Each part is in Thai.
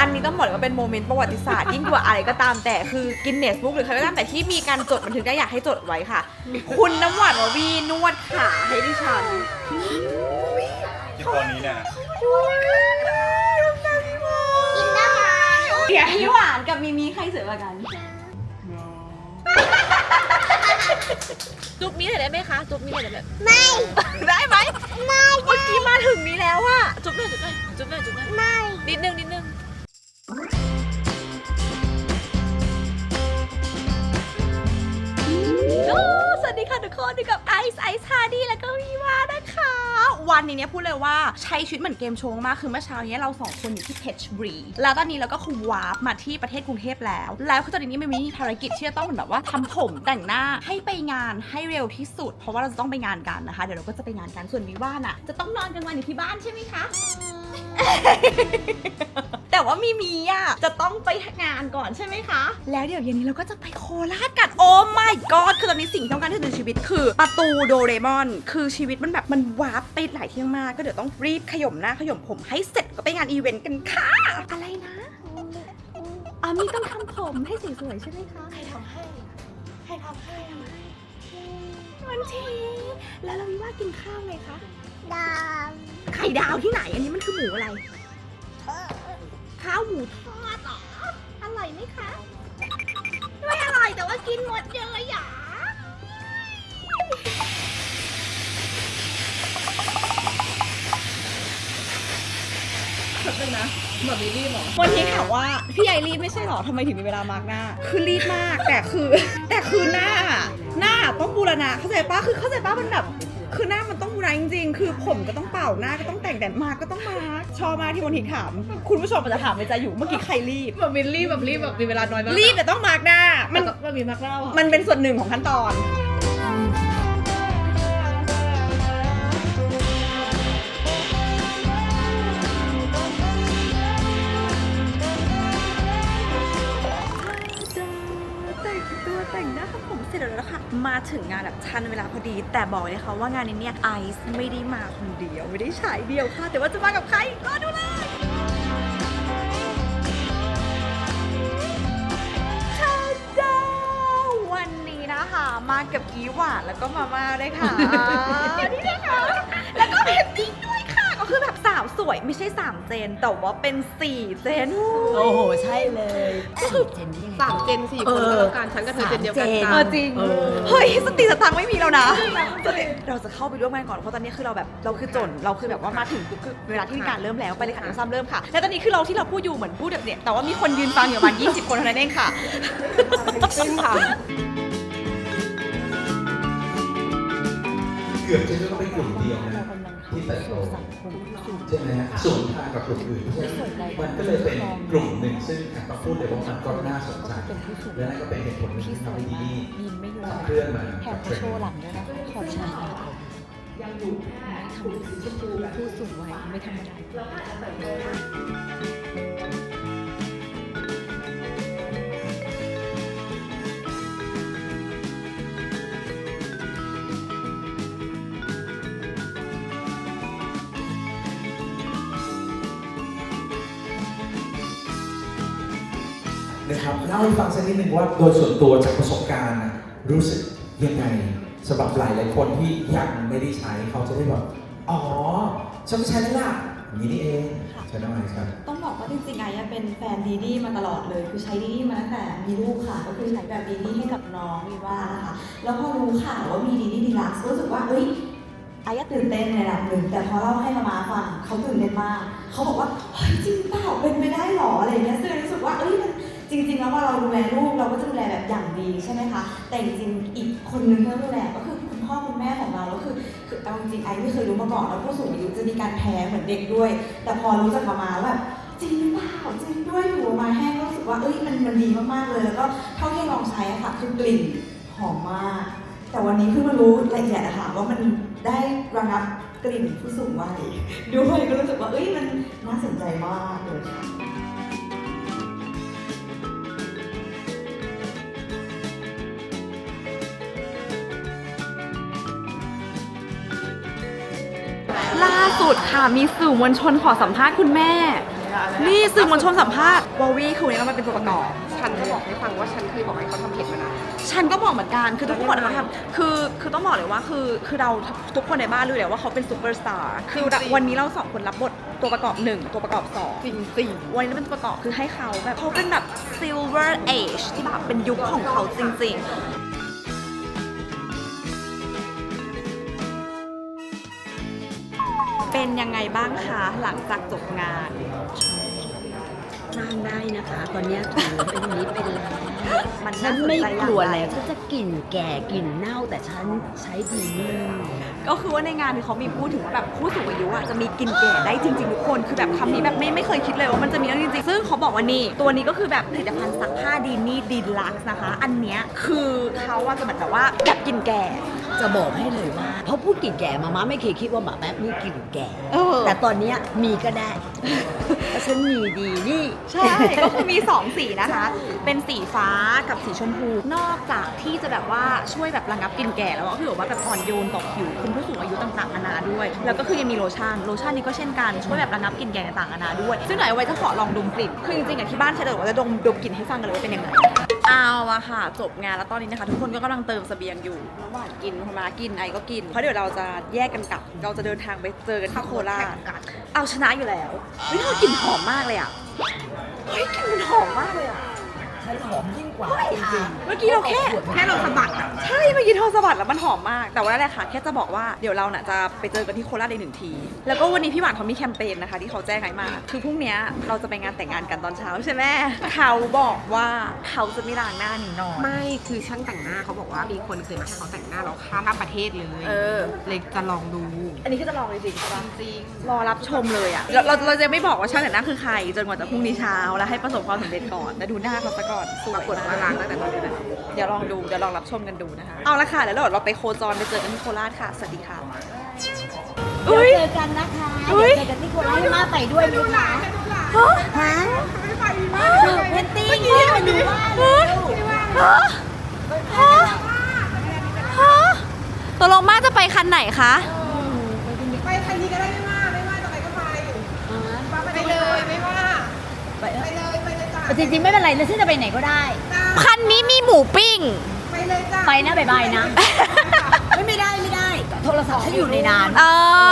อันนี้ต้องบอกเลยว่าเป็นโมเมนต์ประวัติศาสตร์ยิ่งกว่าอะไรก็ตามแต่คือกินเนสบุ๊กหรือใครก็ตามแต่ที่มีการจดบันทึกได้อยากให้จดไว้ค่ะ คุณน้ำหวานววีนวดขาให้ดิฉันที่ตอนนี้เนี่ยนะกินได้ไหมเดี๋ยวพี่หวานกับมีมีใครสวยกว่ากัน จุ๊บนี้หน่อยได้ไหมคะ จุ๊บนี้หน่อยได้ไหมไม่ ได้ไหมไม่เมื่อกี้มาถึงนี้แล้วอะจุ๊บหน่อยจุ๊บหน่อยจุ๊บหน่อยจุ๊บหน่อยไม่นิดนึงนิดนึงโอ้ สวัสดีค่ะทุกคนอยู่กับไอซ์ไอซ์ฮาร์ดี้แล้วก็วีวานะคะ วันนี้เนี่ยพูดเลยว่าใช้ชีวิตเหมือนเกมโชว์มาก คือเมื่อเช้านี้เราสองคนอยู่ที่เพชรบุรีแล้วตอนนี้เราก็คือวาร์ปมาที่ประเทศกรุงเทพแล้ว แล้วคือตอนนี้มันมีภารกิจที่จะต้องเหมือนแบบว่าทำผมแต่งหน้าให้ไปงานให้เร็วที่สุด เพราะว่าเราจะต้องไปงานกันนะคะ เดี๋ยวเราก็จะไปงานกันส่วนวีว่าน่ะจะต้องนอนกลางวันอยู่ที่บ้านใช่ไหมคะ แต่ว่ามีมีอะจะต้องไปงานก่อนใช่ไหมคะ แล้วเดี๋ยวเย็นนี้เราก็จะไปโคราชกันโอ้ my god คือตอนนี้สิ่งที่ต้องการที่สุดในชีวิตคือ ประตูโดเรมอน คือชีวิตมันแบบมันวาร์ปไปหลายที่มากก็เดี๋ยวต้องรีบขย่มหน้าขย่มผมให้เสร็จก็ไปงานอีเวนต์กันค่ะ อะไรนะอ๋อมีต้องทำผมให้สวยๆใช่ไหมคะใครทำให้ใครทำให้มันทีแล้วเราวิว่ากินข้าวไงคะ ดาวไข่ดาวที่ไหน อันนี้มันคือหมูอะไร ข้าวหมูทอดเหรอ อร่อยไหมคะ ไม่อร่อยแต่ว่ากินหมดเลยอะแบบนึงนะแบบรีบหรอ วันนี้ถามว่า พี่ไอรีบไม่ใช่หรอทำไมถึงมีเวลามาร์กหน้า คือรีบมาก แต่คือ แต่คือหน้า หน้าต้องบูรณะเข้าใจปะคือเข้าใจปะมันแบบ คือหน้ามัน ต้องบูรณะจริงๆ คือผมก็ต้องเป่าหน้าก็ต้องแต่งแต่มาก็ต้องมาร์กชอบมากที่วันทีถาม คุณผู้ชมอาจจะถามในใจอยู่เมื่อกี้ใครรีบ แบบมินรีบแบบรีบแบบมีเวลาน้อยมากรีบแต่ต้องมาร์กหน้า มัมันนมันมีมากเล่าอะมันเป็นส่วนหนึ่งของขั้นตอน นะคะมาถึงงานแบบทันเวลาพอดี แต่บอกเลยนะคะว่างานนี้เนี่ยไอซ์ไม่ได้มาคนเดียว ไม่ได้ฉายเดียวค่ะ แต่ว่าจะมากับใครก็ดูเลยชาดาวันนี้นะคะ มากับอีหวานแล้วก็มาม่าด้วยค่ะนี่นะคะแล้วก็เพนดิ้งด้วย ค่ะก็คือแบบสาวสวยไม่ใช่ 3 เจน แต่ว่าเป็น 4 เจน โอ้โห ใช่เลยสี่เจนนี่ไง สามเจนสี่คนก็แล้วกันฉันกับเธอเจนเดียวกันสามเจนจ้ะเออจริง เออ เฮ้ยสติสตังค์ไม่มีแล้วนะสติเราจะเข้าไปร่วมงานก่อนเพราะตอนนี้คือเราแบบเราคือจนเราคือแบบว่ามาถึงปุ๊บคือเวลาที่มีการเริ่มแล้วไปเลยค่ะน้องซ้ำเริ่มค่ะแล้วตอนนี้คือเราที่เราพูดอยู่เหมือนพูดแบบเนี่ยแต่ว่ามีคนยืนฟังอยู่ประมาณ20 คนเท่านั้นเองค่ะ จริงค่ะ เกือบจะเรียกว่าเป็นกลุ่มเดียวนะ ที่เติบโตใช่ไหมฮะส่วนทางกับกลุ่มอื่นเพราะฉะนั้นมันก็เลยเป็นกลุ่มหนึ่งซึ่งอะต้องพูดเลยว่ามันก็น่าสนใจและนั่นก็เป็นเหตุผลหนึ่งที่ทำให้ดีนี่ยินไม่อยู่ขับเคลื่อนมาแถมเขาโชว์หลังด้วยนะขอบชายไม่ทำผู้สูงวัยไม่ธรรมดา นะครับเล่าให้ฟังสักนิดหนึ่งว่าโดยส่วนตัวจากประสบการณ์น่ะรู้สึกยังไงสำหรับหลายหลายๆคนที่ยังไม่ได้ใช้เขาจะได้แบบอ๋อฉันก็ใช้แล้วล่ะอย่างนี้นี่เองใช่ไหมครับต้องบอกว่าจริงๆไอ้เป็นแฟนดีดีมาตลอดเลย คือใช้ดีดีมาตั้งแต่มีลูกค่ะ ก็คือใช้แบบดีดีให้กับน้องมีว่านะคะแล้วพอรู้ข่าวว่ามีดีดีดีลักซ์รู้สึกว่าเอ้ยไอ้ตื่นเต้นในระดับหนึ่งแต่พอเล่าให้มามาฟังเขาตื่นเต้นมากเขาบอกว่าเฮ้ยจริงเปล่าเป็นไปได้หรออะไรอย่างเงี้ยซึ่งรู้สึกว่าเอ้ยมัน จริงๆแล้วพอเราดูแลลูกเราก็จะดูแลแบบอย่างดีใช่ไหมคะแต่จริงๆอีกคนนึงที่ดูแลก็คือคุณพ่อคุณแม่ของเราแล้วคือคือเอาจริงๆไอ้ไม่เคยรู้มาก่อนแล้วผู้สูงอายุจะมีการแพ้เหมือนเด็กด้วย แต่พอรู้จักมาแบบจริงหรือเปล่าจริงด้วยอยู่มาแห้งก็รู้สึกว่าเอ้ยมันมันดีมากๆเลยแล้วก็เท่าที่ลองใช้อะค่ะคือกลิ่นหอมมาก แต่วันนี้เพิ่งมารู้ละเอียดอะคะว่ามันได้ระงับกลิ่นผู้สูงวัยด้วยก็รู้สึกว่าเอ้ยมันน่าสนใจมากเลยค่ะ สุดค่ะ มีสื่อมวลชนขอสัมภาษณ์คุณแม่ นี่สื่อมวลชนสัมภาษณ์วอวี่คือวันนี้เรามาเป็นตัวประกอบ ฉันจะบอกให้ฟังว่าฉันเคยบอกให้เขาทำเพจมานะฉันก็บอกเหมือนกัน คือทุกคนเขาทำคือคือต้องบอกเลยว่าคือคือเราทุกคนในบ้านรู้เลยว่าเขาเป็นซูเปอร์สตาร์คือวันนี้เราสองคนรับบทตัวประกอบหนึ่งตัวประกอบสองจริงจริงวันนี้เป็นตัวประกอบคือให้เขาแบบเขาเป็นแบบ silver age ที่แบบเป็นยุคของเขาจริง ๆ เป็นยังไงบ้างคะหลังจากจบงานจ้างได้นะคะ ตอนเนี้ยถือเป็นนี้เป็นแล้วมันฉัน่านสนไม่ใจกลัวอย่างไรแล้วฉันจะกลิ่นแก่กลิ่นเน่าแต่ฉันใช้ดีนี่ก็คือว่าในงานที่เขามีพูดถึงว่าแบบผู้สูงอายุอะจะมีกินแก่ได้จริงๆทุกคนคือแบบคำนี้แบบไม่ไม่เคยคิดเลยว่ามันจะมีเรื่องจริงๆซึ่งเขาบอกว่านี่ ตัวนี้ก็คือแบบผลิตภัณฑ์ซักผ้าดีนี่ดีลักซ์นะคะ อันเนี้ยคือเขาว่าจะเหมือนแบบว่าแบบกินแก่ จะบอกให้เลยว่า เพราะพูดกลิ่นแก่มาม่าไม่เคยคิดว่าหมาแป๊บมีกลิ่นแก่ เออ แต่ตอนเนี้ยมีก็ได้เพราะฉันมีดีนี่ ใช่ ก็คือมี 2 สีนะคะ เป็นสีฟ้ากับสีชมพู นอกจากที่จะแบบว่าช่วยแบบระงับกลิ่นแก่แล้วก็คือแบบว่าแบบอ่อนโยนต่อผิวคุณผู้สูงอายุต่างๆนานาด้วย แล้วก็คือยังมีโลชั่น โลชั่นนี้ก็เช่นกันช่วยแบบระงับกลิ่นแก่ต่างๆนานาด้วย ซึ่งไหนเอาไว้จะขอลองดมกลิ่น คือจริงๆอะที่บ้านใช้แต่ว่าจะดมดมกลิ่นให้ฟังกันเลยว่าเป็นยังไง เอาอะค่ะ จบงานแล้วตอนนี้นะคะ ทุกคนก็กำลังเติมเสบียงอยู่ระหว่างกินพมากินไอก็กิน เพราะเดี๋ยวเราจะแยกกันกลับ เราจะเดินทางไปเจอกันที่โคราชเอาชนะอยู่แล้วเฮ้ยกลิ่นหอมมากเลยอะเฮ้ยกลิ่นมันหอมมากเลยอะใช้หอมยิ่ง กว่าจริงๆเมื่อกี้เราแค่ แค่เราสะบัดอะ ใช่เมื่อกี้เธอสะบัดแล้วมันหอมมาก แต่ว่านั่นแหละค่ะแค่จะบอกว่าเดี๋ยวเราน่ะจะไปเจอกันที่โคราชในหนึ่งที แล้วก็วันนี้พี่หวานเขามีแคมเปญนะคะ ที่เขาแจ้งให้มา คือพรุ่งเนี้ยเราจะไปงานแต่งงานกันตอนเช้าใช่ไหมเขาบอกว่าเขาจะไม่ล้างหน้าหนีนอน ไม่คือช่างแต่งหน้าเขาบอกว่ามีคนเคยมาให้เขาแต่งหน้าแล้วข้ามประเทศเลยเออ เลยจะลองดูอันนี้ก็จะลองจริงๆใช่ปะ จริงรอรับชมเลยอะเราเราเราจะไม่บอกว่าช่างแต่งหน้าคือใคร จนกว่าจะพรุ่งนี้เช้าแล้วให้ประสบความสำเร็จก่อนแต่ดูหน้าเขาซะก่อนสปวยรากฏมาว่ากล้างตั้งแต่ตอนนี้แหละเดี๋ยวลองดูเดี๋ยวลองรับชมกันดูนะคะ เอาละค่ะ แล้วเดี๋ยวเราไปโคจรไปเจอกันที่โคราชค่ะ สวัสดีค่ะ เดี๋ยวอุ้ยเจอกันนะคะอุ๊เดี๋ย ยวเจอกันที่โคราชให้มาไปด้วยไหมคะฮะฮะคือเพนติ้งที่มาดูว่าเร็วฮะฮะฮะตกลงมาจะไปคันไหนคะ ไปใครนี้ก็ได้ไม่ว่าไม่ว่าจะไปก็ไปไปเลยไม่ว่าไปเอไปอเลยไปเลยจ้ะจริงๆไม่เป็นไรนะฉันจะไปไหนก็ได้คันนี้มี หมูปิ้ง ไปเลยจ้ะไปนะบายบายนะ ไม่ไม่ได้ไม่ได้ โทรศัพท์ฉันอยู่ในนานเอ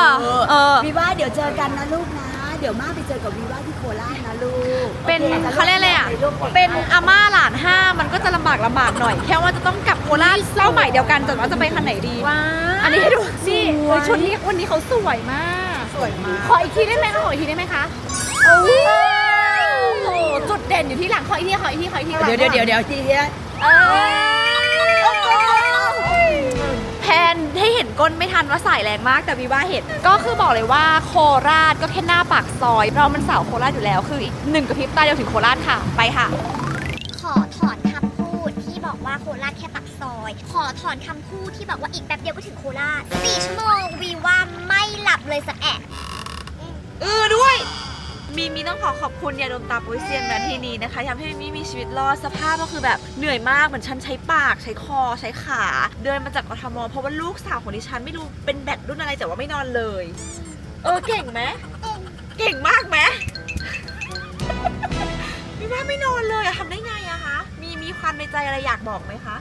อเออ วีว่าเดี๋ยวเจอกันนะลูกนะ เดี๋ยวมาไปเจอกับวีว่าที่โคราชนะลูกเป็นโอคเขาเรียกอะไรอะลูกเป็นอาม่าหลานห้ามันก็จะลำบากลำบากหน่อย แค่ว่าจะต้องกลับโคราชเป้าหมายเดียวกันแต่ว่าจะไปคันไหนดีว้าอันนี้ให้ดูนี่เฮ้ยชุดนี้วันนี้เขาสวยมาก สวยมาก ขออีกทีได้ไหมคะขออีกทีได้ไหมคะโอ้โหจุดเด่นอยู่ที่หลังขออีกทีขออีกทีขออีกทีเดี๋ยวเดี๋ยวเดี๋ยวเดี๋ยวทีเดียว เออแพนให้เห็นก้นไม่ทันว่าสายแรงมากแต่วีว่าเห็น ก็คือบอกเลยว่าโคราชก็แค่หน้าปากซอย เรามันสาวโคราชอยู่แล้วคืออีกหนึ่งกระพริบตาเดียวถึงโคราชค่ะไปค่ะ ขอถอนคำพูดที่บอกว่าโคราชแค่ปักซอย ขอถอนคำพูดที่บอกว่าอีกแป๊บเดียวก็ถึงโคราชสี่ชั่วโมงวีว่าไม่หลับเลยสักแอะ เออด้วย มีมีต้องขอขอบคุณยาดมตาปุ้ยเซียนนาทีนี้นะคะทำให้มีมีชีวิตรอดสภาพก็คือแบบเหนื่อยมากเหมือนฉันใช้ปาก ใช้คอใช้ขา เดินมาจากกทมเพราะว่าลูกสาวของดิฉันไม่รู้เป็นแบตรุ่นอะไรแต่ว่าไม่นอนเลย เออเก่งไหมเก่งมากไหมมีว่าไม่นอนเลยอะทำได้ไงอะคะมีมีความในใจอะไรอยากบอกไหมคะ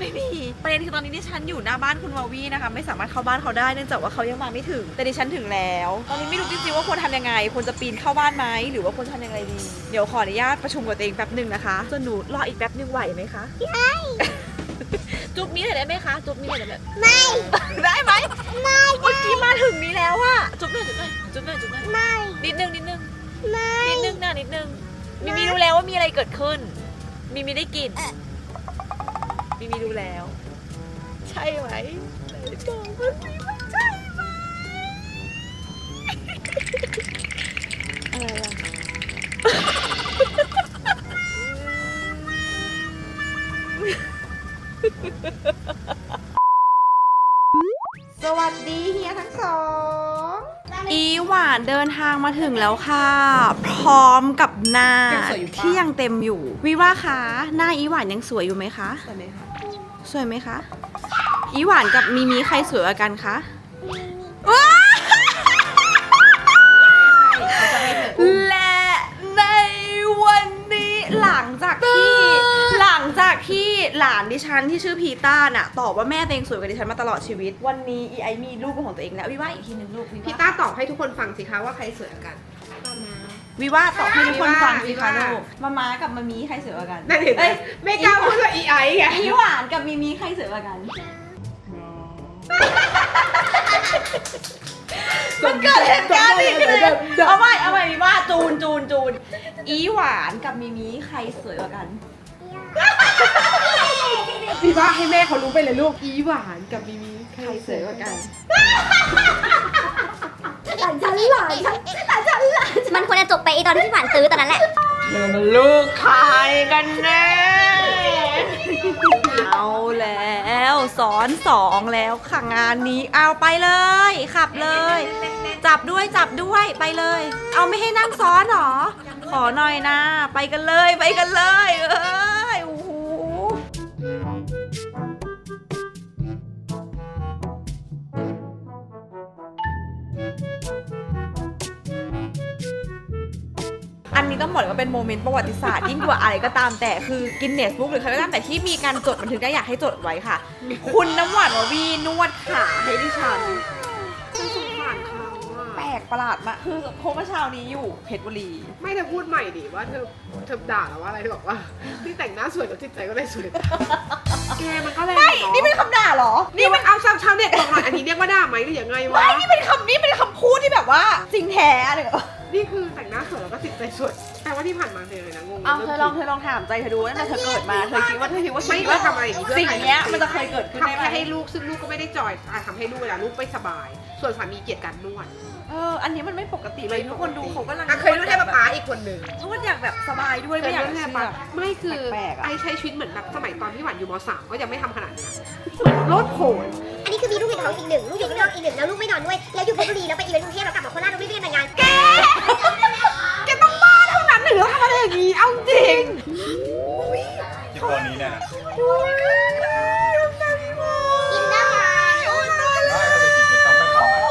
ไม่มีประเด็นคือตอนนี้ดิฉันอยู่หน้าบ้านคุณวาวีนะคะ ไม่สามารถเข้าบ้านเขาได้เนื่องจากว่าเขายังมาไม่ถึง แต่ดิฉันถึงแล้ว ตอนนี้ไม่รู้จริงๆว่าควรทำยังไงควรจะปีนเข้าบ้านไหมหรือว่าควรทำยังไงดี เดี๋ยวขออนุญาตประชุมกับตัวเองแป๊บหนึ่งนะคะส่วนหนูรออีกแป๊บหนึ่งไหวไหมคะได้ จุ๊บนี้หน่อยได้ไหมคะจุ๊บนี้หน่อยได้ไหมไม่ ได้ไหมไม่เมื่อกี้มาถึงนี้แล้วอะจุ๊บหน่อยจุ๊บหน่อยจุ๊บหน่อยจุ๊บหน่อยไม่ นิดนึงนิดนึงไม่ นิดนึงนะนิดนึงมีมีรู้แล้วว่ามีอะไรเกิดขึ้น มีมีได้กลิน มีมีรู้แล้ว ใช่ไหมไหนบอกมาสิว่าใช่ไหมอะไรอะสวัสดีเฮียทั้งสอง อีหวานเดินทางมาถึงแล้วค่ะ พร้อมกับหน้ายังสวยอยู่ปะ ที่ยังเต็มอยู่วิว่าคะหน้าอีหวานยังสวยอยู่ไหมคะ สวยไหมคะ สวยไหมคะ อีหวานกับมีมีใครสวยกว่ากันคะและในวันนี้หลังจากที่ หลังจากที่หลานดิฉันที่ชื่อพีต้าน่ะตอบว่าแม่ตัวเองสวยกว่าดิฉันมาตลอดชีวิต วันนี้อีไอมีลูกของตัวเองแล้ววิว่าอีกทีหนึ่งลูกพีต้าตอบให้ทุกคนฟังสิคะว่าใครสวยกว่ากัน วิว่าตอบให้ทุกคนฟังสิวิคะว่าลูกมาม้ากับมามีใครสวยกว่ากันนั่นเห็นไหมอ้ยไม่กล้าพูดว่าอีไอไงพี่หวานกับมีมีใครสวยกว่ากัน มันเกิดเหตุการณ์นี้ขึ้นเอาใหม่เอาใหม่วิว่าจูนจูนจูนอีหวานกับมีมีใครสวยกว่ากัน พี่ว่าให้แม่เขารู้ไปเลยลูกอีหวานกับมิมิใครสวยกว่ากัน หลานฉันหลานฉันหลานฉันหลานมันควรจะจบไปไอตอนที่พี่หวานตื้อตอนนั้นแหละมันลูกใครกันแน่เอาแล้วสอนสองแล้วค่ะงานนี้เอาไปเลย ขับเลย จับด้วยจับด้วยไปเลย เอาไม่ให้นั่งซ้อนหรอ ขอหน่อยนะ ไปกันเลยไปกันเลยเออ อันนี้ต้องบอกเลยว่าเป็นโมเมนต์ประวัติศาสตร์ยิ่งกว่าอะไรก็ตามแต่คือกินเนสบุ๊กหรือใครก็ตามแต่ที่มีการจดบันทึกได้อยากให้จดไว้ค่ะ คุณน้ำหวานววีนวดขาให้ดิฉัน ฉันสงสารเขาแปลอะกประหลาดมากคือโคเมื่อเช้านี้อยู่เพชรบุรี ไม่เธอพูดใหม่ดิว่าเธอเธอด่าแล้วว่าอะไรเธอบอกว่าที่แต่งหน้าสวยแล้วจิตใจก็ได้สวยแกมันก็แรงไม่เนาะนี่เป็นคำด่าเหรอ นี่มันเอาชาวชาวเน็ตบอกหน่อยอันนี้เรียกว่าด่าไหมหรือยังไงวะ ไม่นี่เป็นคำนี่เป็นคำพูดที่แบบว่าจริงแท้เลยเหรอ นี่คือแต่งหน้าสวยแล้วก็จิตใจสวยแต่ว่าที่ผ่านมาเธอเลยนะงงเอาเธอลองเธอลองถามใจเธอดูตั้งแต่เธอเกิดมาเธอคิดว่าเธอคิดว่าไม่คิดว่าว่าทำอะไรอย่างนี้เพื่อสิ่งใครเนี้ยมันจะเคยเกิดขึ้นได้ทำไหมแค่ให้ลูกซึ่งลูกก็ไม่ได้จอยอะทำให้ลูกเวลาลูกไม่สบาย ส่วนสามีเกลียดการนวดเอออันนี้มันไม่ปกติเลยทุกคนดูเขากำลังอะเคยนวดให้ป๊าป๊าอีกคนหนึ่งนวดอยากแบบสบายด้วยเคไม่ยอนยากวดให้เชื่ป๊าอไม่คือแปลกๆอะไอใช้ชีวิตเหมือนแบบสมัยตอนที่หวานอยู่มสามก็ยังไม่ทำขนาดเนี้ยเหมือนโลดโผนอันนี้ คือมีลูกอยู่ในท้องอีกหนึ่งลูกอยู่ข้างนอกอีกหนึ่งแล้วลูกไม่นอนด้วย แล้วอยู่เพชรบุรีแล้วไปอีเวนต์กรุงเทพแล้วกลับมาโคราชแล้วไม่ได้แต่งงานแกแกต้องบ้าเท่านั้นถึงจะทำอะไรอย่างนี้ เอาจริงที่ตอนนี้เนี่ยนะอินเนอร์มาได้ถ้าเป็นกิจกรรมไม่ทำอะ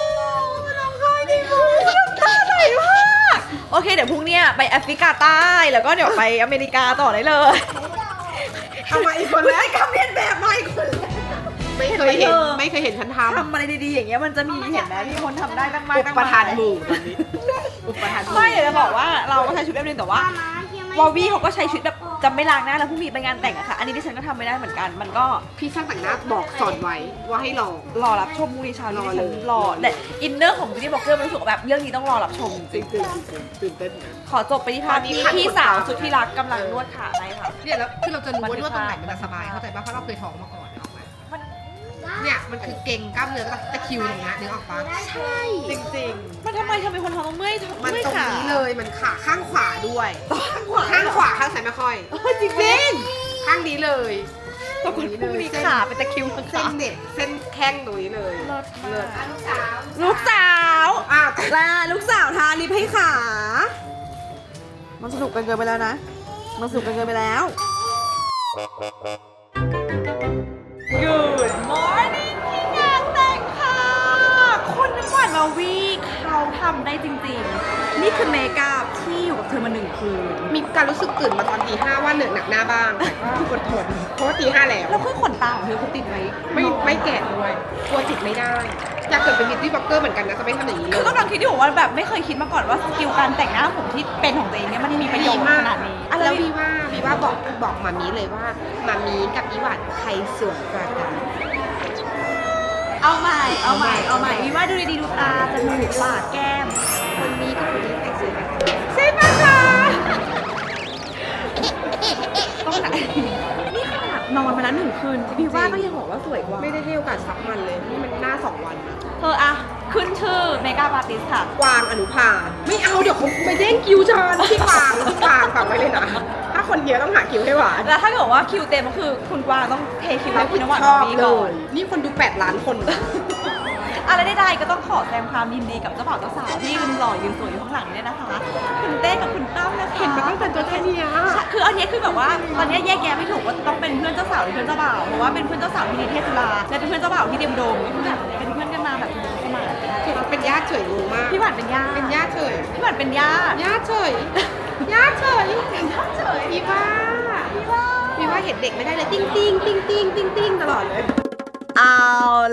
โอเค เดี๋ยวพรุ่งเนี้ยไปแอฟริกาใต้แล้วก็เดี๋ยวไปอเมริกาต่อได้เลย เอามาอีกคนแล้วกำเรียนแบบมาอีกคนแล้วไม่ เคยเห็นเออไม่เคยเห็นฉันททำอะไรดีๆอย่างเงี้ยมันจะมีเห็นไหมมีคนทำได้ตั้งำมากอุตั้งปมายทานหมู่ตอนนี้อุปทานหมู่ไม่เดี๋ยวจะบอกว่าเราก็ใช้ชุดแบบนึงแต่ว่า วอลวี่เขาก็ใช้ชุดแบบจำไม่ล้างหน้าแล้วพรุ่งนี้ไปงานแต่งอะค่ะ อันนี้ดิฉันก็ทำไม่ได้เหมือนกัน มันก็พี่ช่างแต่งหน้าบอกสอนไว้ว่าให้ลอง รอรับชมพรุ่งนี้เช้านี้รอดิเลฉัยนรอแต่อินเนอร์ของบิวตี้บล็อกเกอร์มันรู้สึกว่าแบบเรื่องนี้ต้องรอรับชมจริงตื่นตื่นเต้นนะ ขอจบไปที่ภาพที่พี่สาวสุดที่รักกำลังนวดขาได้ค่ะ เนี่ยแล้วคือเราจะรู้ว่านวดตรงไหนมันจะสบายเข้าใจป่ะเพราะเราเคยท้องมาก่อนนึกออกไหม เนี่ยมันคือเก่งกล้ามเนื้อกับตะคริวอย่างเงี้ยนึกออกปะใช่ จริงๆ มันทำไมทำไมคนท้องต้องเมื่อยท้องมันเมื่อยตรงขานี้เลยมันขาข้างขวาด้วย ข้างขวาข้างขวาข้างซ้ายไม่ค่อย เออจริงจริงข้างนี้เลย ปรากฏพรุ่งนี้ขาเป็นตะคริวข้างเส้นขาเน็ตเส้นแข้งตรงนี้เลยเลิศมากเลิศลูกสาวอ้าวลาลูกสาวทาลิปให้ขา มันสนุกกันเกินไปแล้วนะ มันสนุกกันเกินไปแล้ว Good morning ที่งานแต่งค่ะคนน้ำหวานมาวี เขาทำได้จริงๆ นี่คือเมคอัพที่อยู่กับเธอมาหนึ่งคืน มีการรู้สึกตื่นมาตอนตีห้าว่าเหนื่อยหนักหน้าบ้าง แต่ก็อดทนเพราะว่าตีห้าแล้ว แล้วเครื่องขนตาของเธอคือติดไว้ไม่ไม่แกะด้วยกลัวจิตไม่ได้ อยากเกิดเป็นบิวตี้บล็อกเกอร์เหมือนกันนะจะไม่ทำอย่างนี้เลคือย กำลังคิดอยู่ว่าแบบไม่เคยคิดมาก่อนว่าสกิลการแต่งหน้าผมที่เป็นของตัวเองเนี่ยมันมีประโยชน์ขนาดนี้อะแล้วไรวีว่าวีว่าบอกบอกมามีเลยว่ามามีกับอีหวานใครสวยกว่ากัน เอาใหม่ เอาใหม่ เอาใหม่วิว่าดูดีๆดูตาจมูกปากแก้ม คนนี้กับคนนี้แต่งสวยกว่ากันใช่ปะคะต้องไหนนี่ขนาดนอนมาแล้วหนึ่งคืนวิว่าก็ยังบอกว่าสวยกว่า ไม่ได้ให้โอกาสซักมันเลย นี่มันหน้าสองวันนะเธออะขึ้นชื่อเมกาปาร์ติสค่ะ กวางอนุภา ไม่เอาเดี๋ยวเขาไปเด้งคิวฉันที่กวางที่กวางฟังไว้เลยนะถ้า คนเยอะต้องหาคิวให้หวานแล้วถ้าเกิดว่าคิวเต็มก็คือคุณกวางต้องเทคิวให้คุณนวัดชอบวีเลก่อน ยนี่คนดู 8 ล้านคนนะ อะไรใดๆก็ต้องขอแสดงความยินดีกับเจ้าบ่าวเจ้าสาวที่ยืนหล่อยืนสวยอยู่ข้างหลังนี่นะคะคุณเต้กับคุณตั้มนะคะเห็นมาตั้งแต่ตัวแค่เนี้ยคืออันเนี้ยคือแบบว่าตอนเนี้ยแยกแยะไม่ถูกว่าต้องเป็นเพื่อนเจ้าสาวหรือเพื่อนเจ้าบ่าวเพราะว่าเป็นเพื่อนเจ้าสาวที่นิเทศจุฬาและเป็นเพื่อนเจ้าบ่าวที่เดียมโดมก็คือแบบเป็นเพื่อนกันมาแบบสมัยคือมันเป็นญาติเฉยงงมากพี่หวานเป็นญาติเป็นญาติเฉยพี่หวานเป็นญาติญาติเฉยญาติเฉยญาติเฉยพี่ว่าพี่ว่าพี่ว่าเห็นเด็กไม่ได้เลยติ้งติ้งติ้งติ้งติ้งติ้งตลอดเลย เอา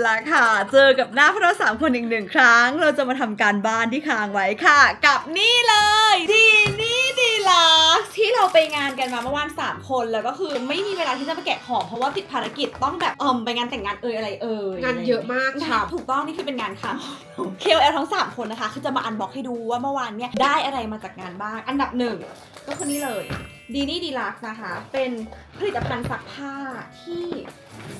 ละค่ะ เจอกับหน้าพวกเราสามคนอีกหนึ่งครั้ง เราจะมาทำการบ้านที่ค้างไว้ค่ะ กับนี่เลยดีนี่ดีลักซ์ที่เราไปงานกันมาเมื่อวาน3 คนแล้วก็คือไม่มีเวลาที่จะมาแกะของเพราะว่าติดภารกิจต้องแบบเอิมไปงานแต่งงานเอ่ยอะไรเอ่ยงานเยอะมากงาค่ะนถูกต้องนี่คือเป็นงานค้างของ KOL ทั้ง 3 คนนะคะ คือจะมาอันบอกให้ดูว่าเมื่อวานเนี่ยได้อะไรมาจากงานบ้างอันดับหนึ่งก็คือนี่เลย ดีนี่ดีลักซ์นะคะ เป็นผลิตภัณฑ์ซักผ้าที่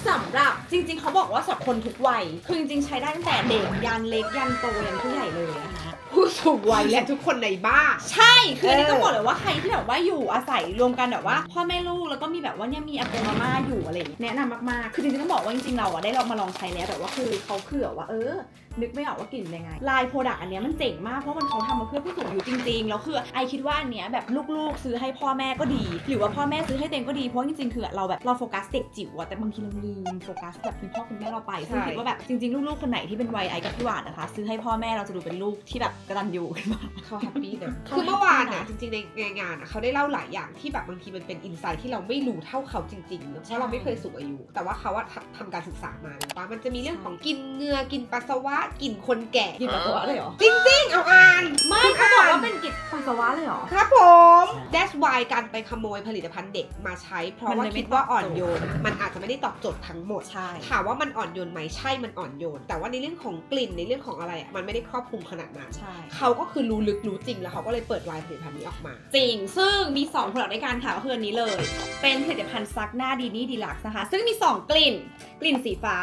สำหรับจริง ๆ เขาบอกว่าสำหรับคนทุกวัย คือจริงๆใช้ได้ตั้งแต่เด็กยันเล็กยันโตยันผู้ใหญ่เลยนะคะ ผู้สูงวัยและทุกคนในบ้าน ใช่ คืออันนี้เออต้องบอกเลยว่าใครที่แบบว่าอยู่อาศัยรวมกันแบบว่า พ่อแม่ลูกแล้วก็มีแบบว่าเนี่ยมีอาเป็นมาม่าอยู่อะไรอย่างเงี้ยแนะนำมากๆ คือจริงๆต้องบอกว่าจริงๆเราอะได้ลองมาลองใช้แล้วแต่ว่าคือเขาคือแบบว่าเออ นึกไม่ออกว่ากลิ่นเป็นยังไง ลายโปรดักต์อันเนี้ยมันเจ๋งมากเพราะมันเขาทำมาเพื่อผู้สูงอายุจริงๆแล้วคือไอคิดว่าอันเนี้ยแบบลูกๆ ซื้อให้พ่อแม่ก็ดี หรือว่าพ่อแม่ซื้อให้ตัวเองก็ดีเพราะจริงๆคือเราแบบเราโฟกัสเด็กจิ๋วอะแต่บางทีเราลืมโฟกัสแบบคุณพ่อคุณแม่เราไปซึ่งใช่คิดว่าแบบจริงๆลูกๆคนไหนที่เป็นวัยไอกับพี่หวานนะคะ ซื้อให้พ่อแม่เราจะดูเป็นลูกที่แบบกระตันยูขึ้นมาเขาแฮปปี้นะเขาคือเมื่อวานแฮปปี้อะนะจริงๆในในงานอะเขาได้เล่าหลายอย่างที่แบบบางทีมันเป็นอินไซต์ที่เราไม่รู้เท่าเขาจริงๆเนอะเพราะเราไม่เคยสูงอายุ แต่ว่าเขาอะทำทำการศึกษามาว่ามันจะมีเรื่องของกินเหงือกินปัสสาวะกินคนแก่กินปัสสาวะเลยเหรอจริงๆเอาอ่านไม่เขาบอกว่าเป็นกิจปัสสาวะเลยเหรอครับผม That's why การไปขโมยผลิตภัณฑ์เด็กมาใช้ เพราะมันว่าเลยไม่คิดว่าตอบโจทย์อ่อนโยน มันอาจจะไม่ได้ตอบโจทย์ทั้งหมดใช่ถามว่ามันอ่อนโยนไหมใช่ มันอ่อนโยน แต่ว่าในเรื่องของกลิ่นในเรื่องของอะไรอะมันไม่ได้ครอบคลุมขนาดนั้นใช่เขาก็คือรู้ลึกรู้จริงแล้วเขาก็เลยเปิดไลน์ผลิตภัณฑ์นี้ออกมา จริง ซึ่งมี2ผลิตภัณฑ์ด้วยกันค่ะก็คืออันนี้เลย เป็นผลิตภัณฑ์ซักหน้าดีนี่ดีลักซ์นะคะ ซึ่งมี 2 กลิ่น กลิ่นสีฟ้า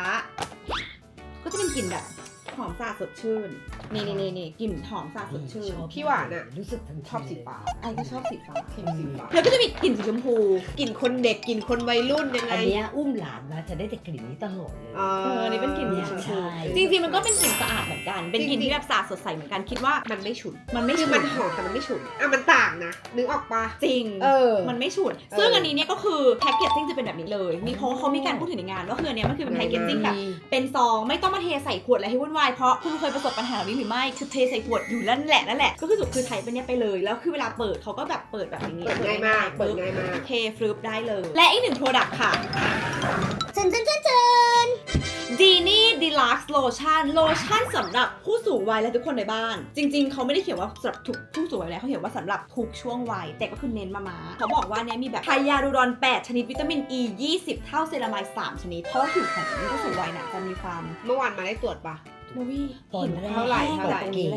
ก็จะเป็นกลิ่นแบบหอมสะอาดสดชื่น นี่นี่นี่นี่กลิ่นหอมสะอาดสดชื่นพี่หวานอะรู้สึกทันชอบสีฟ้าไอก็ชอบสีฟ้าทีมสีฟ้าแล้วก็จะมีกลิ่นสีชมพูกลิ่นคนเด็กกลิ่นคนวัยรุ่นยังไงอันเนี้ยอุ้มหลานมาจะได้แต่กลิ่นนี้ตลอดเลยอ๋อเอออันนี้เป็นกลิ่นสีชมพูใช่จริงๆมันก็เป็นกลิ่นสะอาดเหมือนกัน เป็นกลิ่นที่แบบสะอาดสดใสเหมือนกันคิดว่ามันไม่ฉุนมันไม่คือฉุมันนหอมแต่มันไม่ฉุนอะมันต่างนะนึกออกปะจริงเออมันไม่ฉุนเออซึ่งอันนี้เนี่ยก็คือแพ็กเกจจิ้งจะเป็นแบบนี้เลยมีเพราะว่าเขามีการพูดถึงในงานว่าคืออันเนี้ยมันคือเป็นแพ็กเกจจิ้งแบบเป็นซองไม่ต้องมาเทใส่ขวดอะไรให้วุ่นวายเพราะคุณเคยประสบปัญหาแบบนี้หรือไม่คือเทใส่ขวดอยู่นั่นแหละนั่นแหละ ก็คือสุดคือใช้เป็นเนี้ยไปเลยแล้วคือเวลาเปิดเขาก็แบบเปิดแบบนี้เปิดง่ายมากเปิดง่ายมากเทฟลุปได้เลย และอีกหนึ่งโปรดักต์ค่ะจนจนจนจนดีนี่ดีลักซ์โลชั่นโลชั่นสำหรับผู้สูงวัยและทุกคนในบ้าน จริง ๆ เขาไม่ได้เขียนว่าสำหรับทุกผู้สูงวัยแล้วเขาเขียนว่าสำหรับทุกช่วงวัย แต่ก็คือเน้นมามาเขาบอกว่าเนี้ยมีแบบไฮยาลูรอน 8 ชนิดวิตามิน E 20 เท่าเซรามาย 3 ชนิด เพราะว่าผิวของผู้สูงวัยน่ะจะมีความเมื่อวานมาได้ตรวจปะโนวี่ตอนแรกเท่าไหร่เท่าไหร่ตกเกณฑ์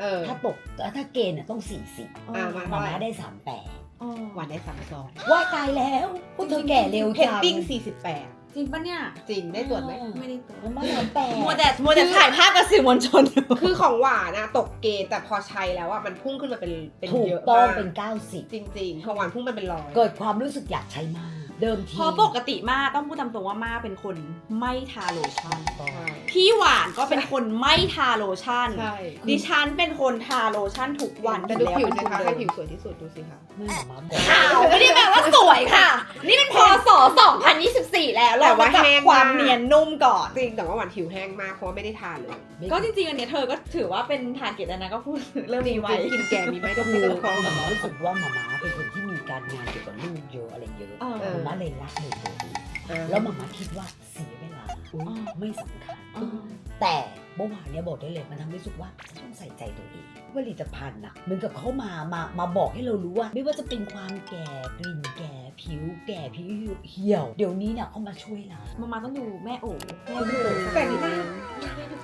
เออ ถ้าตกถ้าเกณฑ์อะต้องสี่สิบอ่ามา หมาเท่าไหร่ม้าได้สามแปดอ๋อวันได้สามซองว่าตายแล้วพวกเธอแก่เร็วเพนจังติ้งสี่สิบแปดจริงปะเนี่ยจริงได้ตรวจไหม ไม่ได้ตัวมันมาสามแปดมัวแต่มัวแต่ถ่ายภาพกับสื่อมวลชนอยู่คือของหวานนะตกเกณฑ์แต่พอใช้แล้วอะมันพุ่งขึ้นมาเป็นเป็นถูกเยอะต้องมากเป็นเก้าสิบจริงๆของหวานพุ่งมาเป็นร้อย เกิดความรู้สึกอยากใช้มาก เดิมทีเพราะปกติมาต้องพูดตามตรงว่ามาเป็นคนไม่ทาโลชั่นต้องใช่ พี่หวานก็เป็นคนไม่ทาโลชั่น ใช่ ดิฉันเป็นคนทาโลชั่นทุกวันแต่ดูอยู่ผิวแล้วสิคะเป็นให้นเดิมผิวสวยที่สุดดูสิคะ ไม่หมาม้าบอก ขาวไม่ได้แปลว่าสวยค่ะ นี่เป็นพศ2024 แล้วเรามาจับความเนียนนุ่มก่อน จริงแต่ว่าหวานผิวแห้งมากเพราะว่าไม่ได้ทาเลยก็จริงๆ อันเนี้ยเธอก็ถือว่าเป็นทาร์เก็ตแล้วนะก็พูดเริ่มจริมีงไว้ๆกินแก่มีไหมก็คืคืออหของมาม้ารู้สึกว่าหมาม้าเป็นคนที่มีการงานเกี่ยวกับลูกเยอะอะไรเยอะ เออเออหมาม้าเลยรักเลยตัวเองเออแล้วหมาม้าคิดว่าเสียเวลาอ๋อไม่สำคัญอ๋อ แต่เมื่อวานเนี่ยบอกได้เลยมันทำให้รู้สึกว่าฉันต้องใส่ใจตัวเองผลิตภัณฑ์อะเหมือนกับเขามามามาบอกให้เรารู้ว่า ไม่ว่าจะเป็นความแก่กลิ่นแก่ผิวแก่ผิวเหี่ยว เดี๋ยวนี้เนี่ยเขามาช่วยเรามามาต้องดูแม่โอ๋แม่โอ้โหแต่นี่หน้า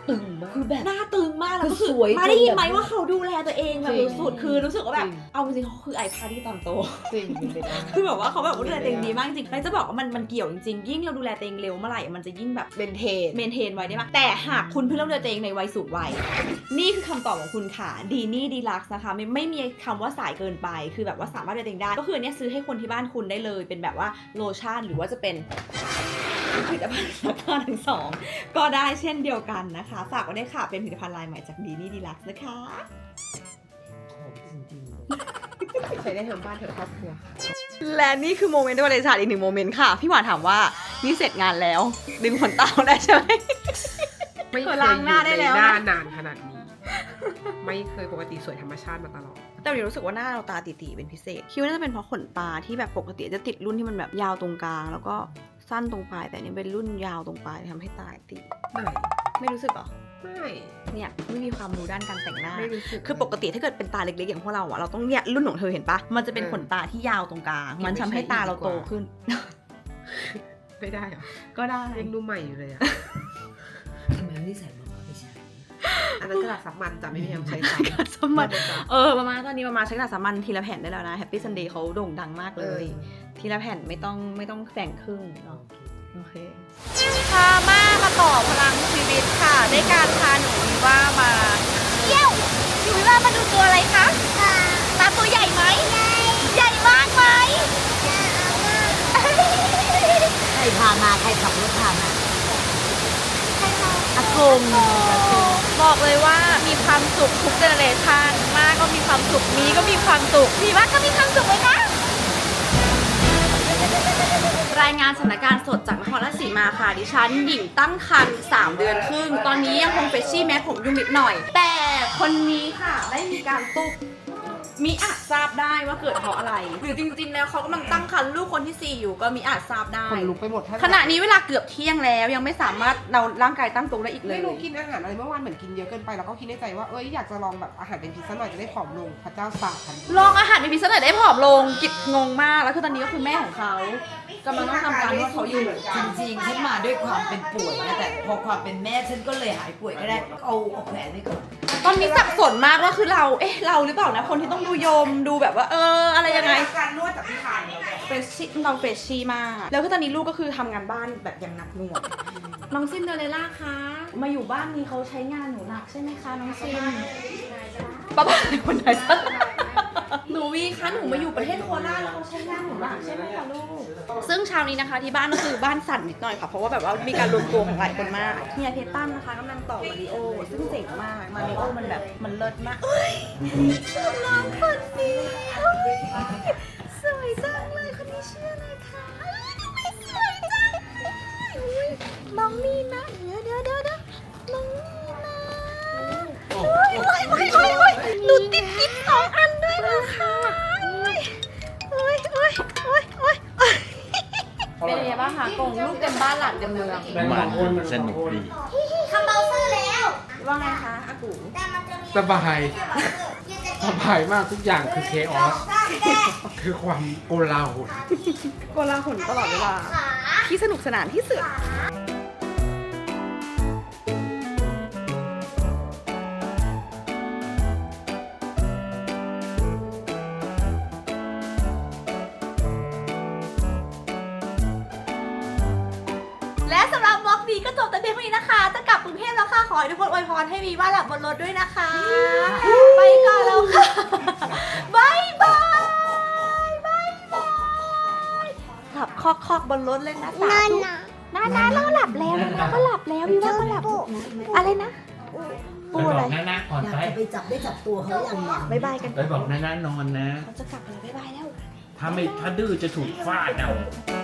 ตึงมากคือแบบหน้าตึงมากแล้วก็คือสวยมาได้ยินจนแบบไหมว่าเขาดูแลตัวเองแบบจริงสุดๆคือรู้สึกว่าแบบจริงเอาจริงๆเขาคือไอพาที่ตอนโตจริงเป็นไปได้คือแบบว่าเขาแบบว่าดูแลตัวเองดีมากจริงๆแล้วจะบอกว่ามันมันเกี่ยวจริงๆยิ่งเราดูแลตัวเองเร็วเมื่อไหร่มันจะยิ่งแบบเมนเทนเมนเทนไว้ได้มากแต่หากคุณเพิ่งเริ่มดูแลตัวเองในวัยสูงวัย นี่คือคำตอบของคุณค่ะดีนี่ดีลักซ์นะคะไม่ไม่มีคำว่าสายเกินไป คือแบบว่าสามารถดูแลตัวเองได้ ก็คือเนี้ยซื้อให้คนที่บ้านคุณได้เลย เป็นแบบว่าโลชั่นหรือว่าจะเป็นผลิตภัณฑ์ราคาทั้งสองก็ได้เช่นเดียวกันนะคะ ฝากไว้ด้วยค่ะเป็นผลิตภัณฑ์ลายใหม่จากดีนี่ดีลักซ์นะคะ ของจริง ใช้ได้ทั้งบ้านทั้งครอบครัวและนี่คือโมเมนต์ที่วันเลนไทน์อีกหนึ่งโมเมนต์ค่ะ พี่หวานถามว่านี่เสร็จงานแล้ว ดึงขนตาออกได้ใช่ไหม ไม่เคยล้างหน้าได้แล้วอยู่ในหนะน้านานขนาดนี้ ไม่เคยปกติสวยธรรมชาติมาตลอด แต่วันนี้รู้สึกว่าหน้าเราตาตีๆเป็นพิเศษ คิดว่าน่าจะเป็นเพราะขนตาที่แบบปกติจะติดรุ่นที่มันแบบยาวตรงกลาง แล้วก็สั้นตรงปลายแต่อันนี้เป็นรุ่นยาวตรงปลายทำให้ตาตีไม่ไม่รู้สึกเหรอ ไม่เนี่ยไม่มีความรู้ด้านการแต่งหน้า ไม่รู้สึก คือปกติถ้าเกิดเป็นตาเล็กๆอย่างพวกเราอะเราต้องเนี่ยรุ่นของเธอเห็นปะมันจะเป็นขนตาที่ยาวตรงกลาง มันทำให้ตาเราโตขึ้น ไม่ได้เหรอก็ได้ ยังดูใหม่อยู่เลยอะทำไมไม่ใส่มาไม่ใช่อันนั้นกระดาษซับมันจะไม่มีใครใช้ซ้ำสมัยเออประมาณตอนนี้ประมาณใช้กระดาษสามัญทีละแผ่นได้แล้วนะแฮปปี้ซันเดย์เขาโด่งดังมากเลย ทีละแผ่นไม่ต้องไม่ต้องแบ่งครึ่งเนาะ โอเค พาม่ามาต่อพลังชีวิตค่ะด้วยการพาหนูวิว่ามาเที่ยวอยู่วิว่ามาดูตัวอะไรคะปลาตัวใหญ่ไหมใหญ่มากไหมใครพามาใครขับรถพามาอากงบอกเลยว่ามีความสุขทุกเจเนอเรชันมากก็มีความสุขมีก็มีความสุขมีว่าก็มีความสุขไหมคะ รายงานสถานการณ์สดจากนครราชสีมาค่ะ ดิฉันหญิงตั้งครรภ์3เดือนครึ่ง ตอนนี้ยังคงเฟชชี่แม้ผมยุ่งนิดหน่อย แต่คนนี้ค่ะได้มีการตุกมีอาจทราบได้ว่าเกิดเพราะอะไร หรือจริงๆ แล้วเขากำลังตั้งครรภ์ลูกคนที่ 4 อยู่ก็มีอาจทราบได้คนลุกไปหมดถ้าขณะนี้เวลาเกือบเที่ยงแล้ว ยังไม่สามารถเราร่างกายตั้งตรงได้อีกเลย ไม่รู้กินอาหารอะไรเมื่อวานเหมือนกินเยอะเกินไปแล้วก็คิดในใจว่าเอ้ยอยากจะลองแบบอาหารเป็นพิซซ่าหน่อยจะได้ผอมลงพระเจ้าสาทันทีลองอาหารในพิซซ่าหน่อยได้ผอมลงกิบงงมากแล้วคือตอนนี้ก็คือแม่ของเขา กำลังต้องทำการนวดเขาอยู่จริงๆฉันมาด้วยความเป็นป่วยนะแต่พอความเป็นแม่ฉันก็เลยหายป่วยก็ได้ เอาเอาแผลไว้ก่อน ตอนนี้สับสนมากว่าคือเรา เอ๊ะ เราหรือเปล่านะ คนที่ต้องดูโยม ดูแบบว่า เออ อะไรยังไง การนวดจากที่ทานเฟรชชี่เราเฟรชชี่มาก แล้วคือตอนนี้ลูกก็คือทำงานบ้านแบบอย่างหนักหน่วง น้องซินเดอเรลล่าคะ มาอยู่บ้านนี้เขาใช้งานหนูหนักใช่ไหมคะน้องซินป้าบ้าคนไหนซะ หนูวีคะหนูมาอยู่ประเทศโคราชแล้วเขาใช้งานหนูหนักใช่ไหมคะลูก ซึ่งเช้านี้นะคะที่บ้านก็คือบ้านสั่นนิดหน่อยค่ะ เพราะว่าแบบว่ามีการรวมตัวของหลายคนมากเฮียเพตันนะคะกำลังต่อมาริโอ ซึ่งเจ๋งมากมาริโอมันแบบมันเลิศมากเอ้ยน้องคนนี้ มันสนุกดีทำเบาซื้อแล้ว ว่าไงคะอากูแต่มันจะมีสบายสบายมากทุกอย่างคือเคออส คือความโกลาหลโกลาหลตลอดเวลาขาที่สนุกสนานที่สุด ให้ทุกคนอวยพรให้มีว่าหลับบนรถด้วยนะคะ ไปก่อนแล้วค่ะบ๊ายบายบ๊ายบายหลับคอกคอกๆบนรถเลยนะสานั่นธุน่ะนานาเราหลับแล้วนานาก็หลับแล้ววิว่าก็หลับอะไรนะ ปูไปอะบไรอกน้าๆก่อนอยากไปจะไปจับได้จับตัวเขาอย่างเนี้ย บายบายกันไปบอกน้าๆนอนนะ เขาจะกลับแล้วบายบายแล้ว ถ้าไม่ถ้าดื้อจะถูกฟาดเอาบ